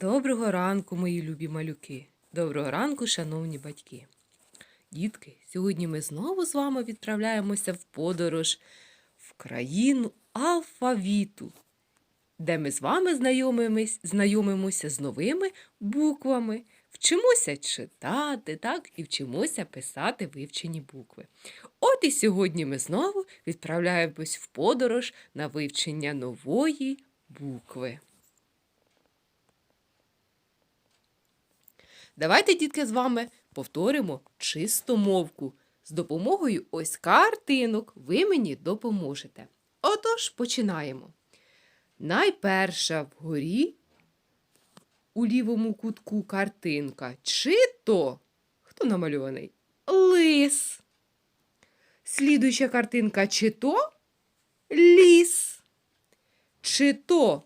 Доброго ранку, мої любі малюки. Доброго ранку, шановні батьки. Дітки, сьогодні ми знову з вами відправляємося в подорож в країну алфавіту, де ми з вами знайомимось, знайомимося з новими буквами, вчимося читати, так, і вчимося писати вивчені букви. От і сьогодні ми знову відправляємось в подорож на вивчення нової букви. Давайте, дітки, з вами повторимо чистомовку. З допомогою ось картинок ви мені допоможете. Отож, починаємо. Найперша вгорі у лівому кутку картинка. Чи то, хто намальований? Лис. Слідуюча картинка чи то ліс. Чи то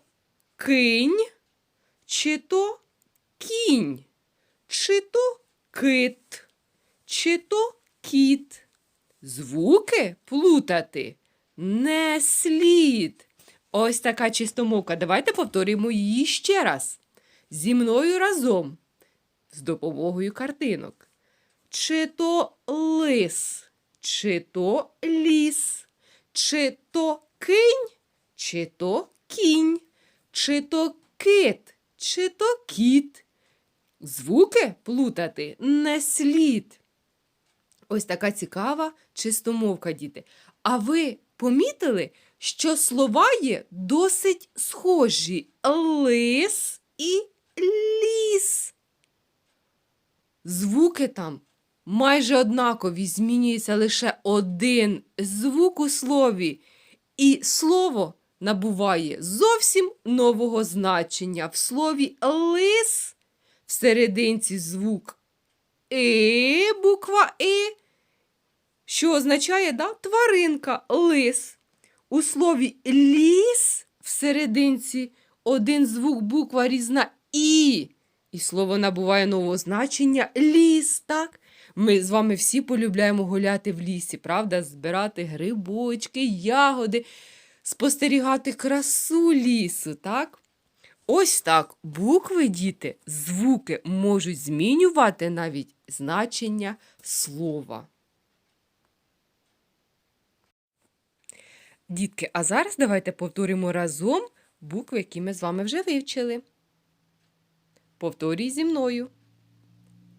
кинь, чи то кінь чи то кит, чи то кіт. Звуки плутати не слід. Ось така чистомовка. Давайте повторюємо її ще раз. Зі мною разом, з допомогою картинок. Чи то лис, чи то ліс, чи то кинь, чи то кінь, чи то кит, чи то кіт. Звуки плутати не слід. Ось така цікава чистомовка, діти. А ви помітили, що слова є досить схожі лис і ліс. Звуки там майже однакові, змінюється лише один звук у слові, і слово набуває зовсім нового значення. В слові лис в серединці звук «и», буква «и», що означає да, тваринка, лис. У слові ліс в серединці один звук, буква різна І. І слово набуває нового значення ліс, так? Ми з вами всі полюбляємо гуляти в лісі, правда? Збирати грибочки, ягоди, спостерігати красу лісу, так? Ось так букви, діти, звуки можуть змінювати навіть значення слова. Дітки, а зараз давайте повторимо разом букви, які ми з вами вже вивчили. Повторюй зі мною.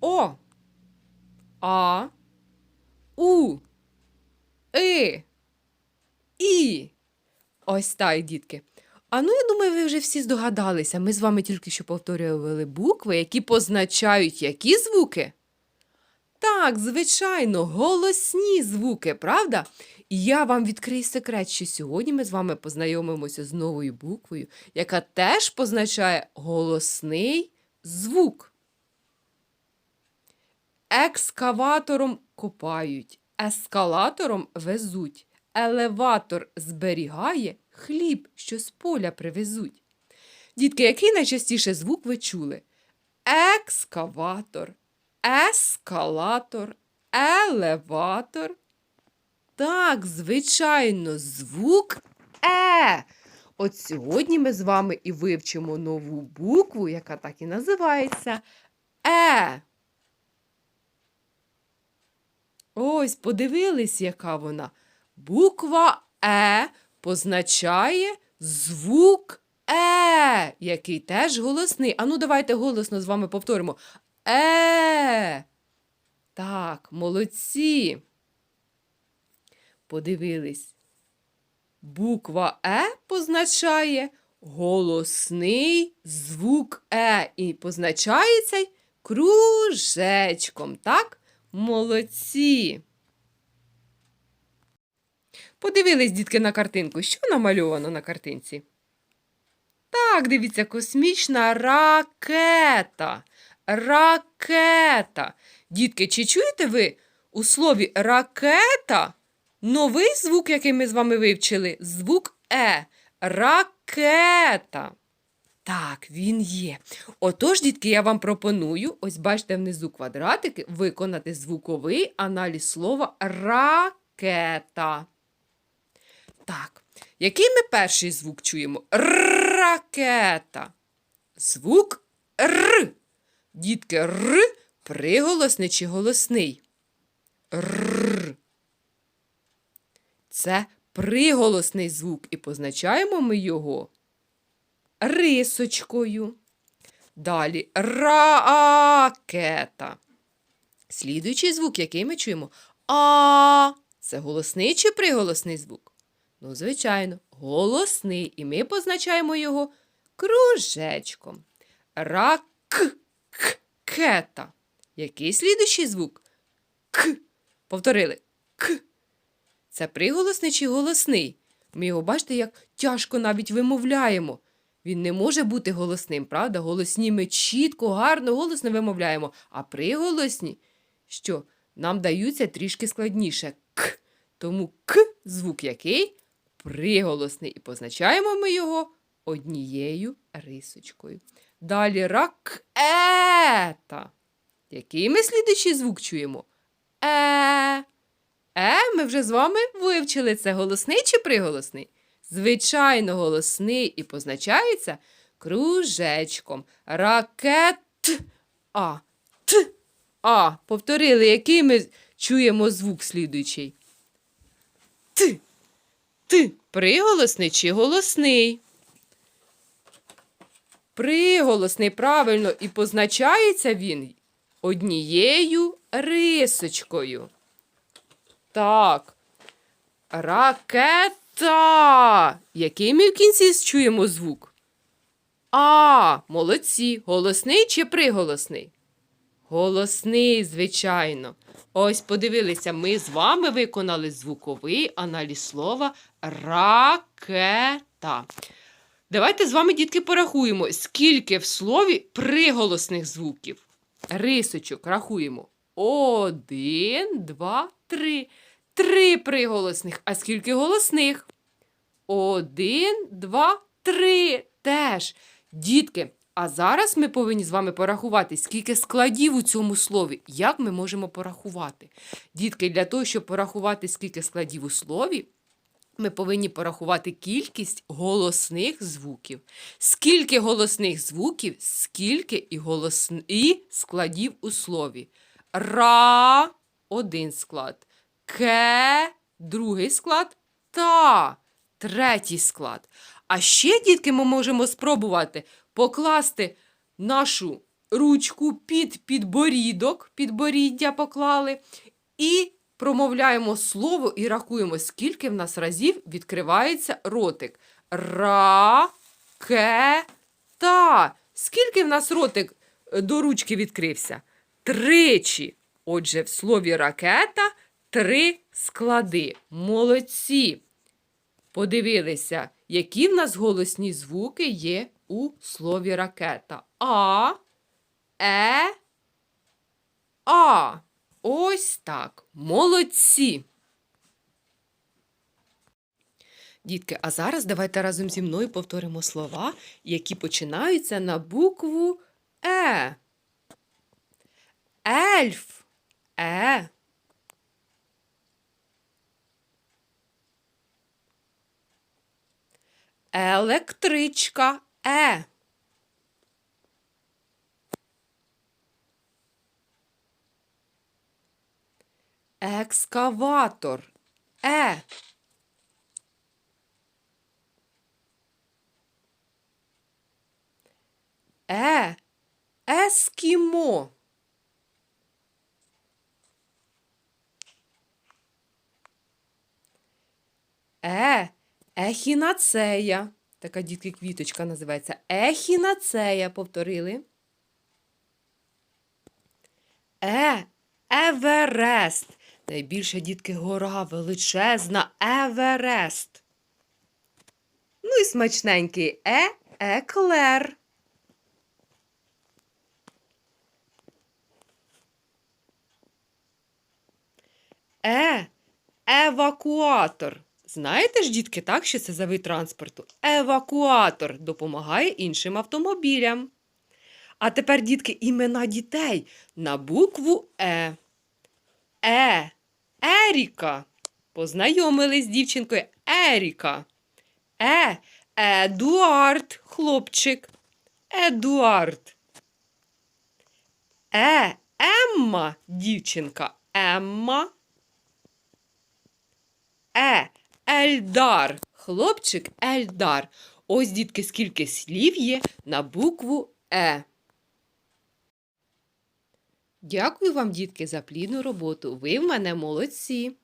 О, А, У, И, І. Ось так, дітки. А ну, я думаю, ви вже всі здогадалися. Ми з вами тільки що повторювали букви, які позначають які звуки? Так, звичайно, голосні звуки, правда? І я вам відкрию секрет, що сьогодні ми з вами познайомимося з новою буквою, яка теж позначає голосний звук. Екскаватором копають, ескалатором везуть, елеватор зберігає, хліб, що з поля привезуть. Дітки, який найчастіше звук ви чули? Екскаватор, ескалатор, елеватор. Так, звичайно, звук Е. От сьогодні ми з вами і вивчимо нову букву, яка так і називається Е. Ось, подивились, яка вона. Буква Е позначає звук Е, який теж голосний. Ану, давайте голосно з вами повторимо. Е. Так, молодці. Подивились. Буква Е позначає голосний звук Е. І позначається кружечком. Так? Молодці. Подивились, дітки, на картинку. Що намальовано на картинці? Так, дивіться, космічна ракета. Ракета. Дітки, чи чуєте ви у слові ракета новий звук, який ми з вами вивчили? Звук Е. Ракета. Так, він є. Отож, дітки, я вам пропоную, ось бачите внизу квадратики, виконати звуковий аналіз слова ракета. Так, який ми перший звук чуємо? Ракета. Звук Р. Дітки, Р приголосний чи голосний? Р. Це приголосний звук, і позначаємо ми його рисочкою. Далі ракета. Слідуючий звук, який ми чуємо? А. Це голосний чи приголосний звук? Ну, звичайно, голосний. І ми позначаємо його кружечком. Ракета. Який слідуючий звук? К. Повторили. К. Це приголосний чи голосний? Ми його бачите, як тяжко навіть вимовляємо. Він не може бути голосним, правда? Голосні ми чітко, гарно, голосно вимовляємо, а приголосні, що нам даються трішки складніше к. Тому к звук який приголосний, і позначаємо ми його однією рисочкою. Далі ракета. Який ми слідуючий звук чуємо? Е. Е, ми вже з вами вивчили це голосний чи приголосний? Звичайно, голосний і позначається кружечком. Ракет. А. Т. А. Повторили, який ми чуємо звук слідуючий. Т. Т. Приголосний чи голосний? Приголосний, правильно, і позначається він однією рисочкою. Так. Ракета. Який ми в кінці чуємо звук? А, молодці. Голосний чи приголосний? Голосний, звичайно. Ось подивилися, ми з вами виконали звуковий аналіз слова ракета. Давайте з вами, дітки, порахуємо, скільки в слові приголосних звуків. Рисочок рахуємо. Один, два, три. Три приголосних. А скільки голосних? Один, два, три. Теж. Дітки, а зараз ми повинні з вами порахувати, скільки складів у цьому слові. Як ми можемо порахувати? Дітки, для того, щоб порахувати, скільки складів у слові, ми повинні порахувати кількість голосних звуків. Скільки голосних звуків, скільки і, голосн... і складів у слові. Ра один склад. Ке другий склад. Та третій склад. А ще, дітки, ми можемо спробувати покласти нашу ручку під підборідок, підборіддя поклали, і промовляємо слово і рахуємо, скільки в нас разів відкривається ротик. Ра, ке, та. Скільки в нас ротик е, до ручки відкрився? Тричі. Отже, в слові ракета три склади. Молодці. Подивилися, які в нас голосні звуки є у слові ракета. А, Е, А. Ось так. Молодці. Дітки, а зараз давайте разом зі мною повторимо слова, які починаються на букву Е. Ельф. Е. Електричка Е. Екскаватор Е. Е. Ескімо. Е. Ехінацея. Така дітки квіточка називається. Ехінацея. Повторили. Е. Еверест. Найбільша дітки гора величезна Еверест. Ну і смачненький Е. Еклер. Е. Евакуатор. Знаєте ж, дітки, так, що це за вид транспорту? Евакуатор допомагає іншим автомобілям. А тепер, дітки, імена дітей на букву Е. Е. Еріка. Познайомились з дівчинкою Еріка. Е. Едуард, хлопчик. Едуард. Е, Емма, дівчинка, Емма. Е, Ельдар, хлопчик Ельдар. Ось, дітки, скільки слів є на букву Е. Дякую вам, дітки, за плідну роботу. Ви в мене молодці.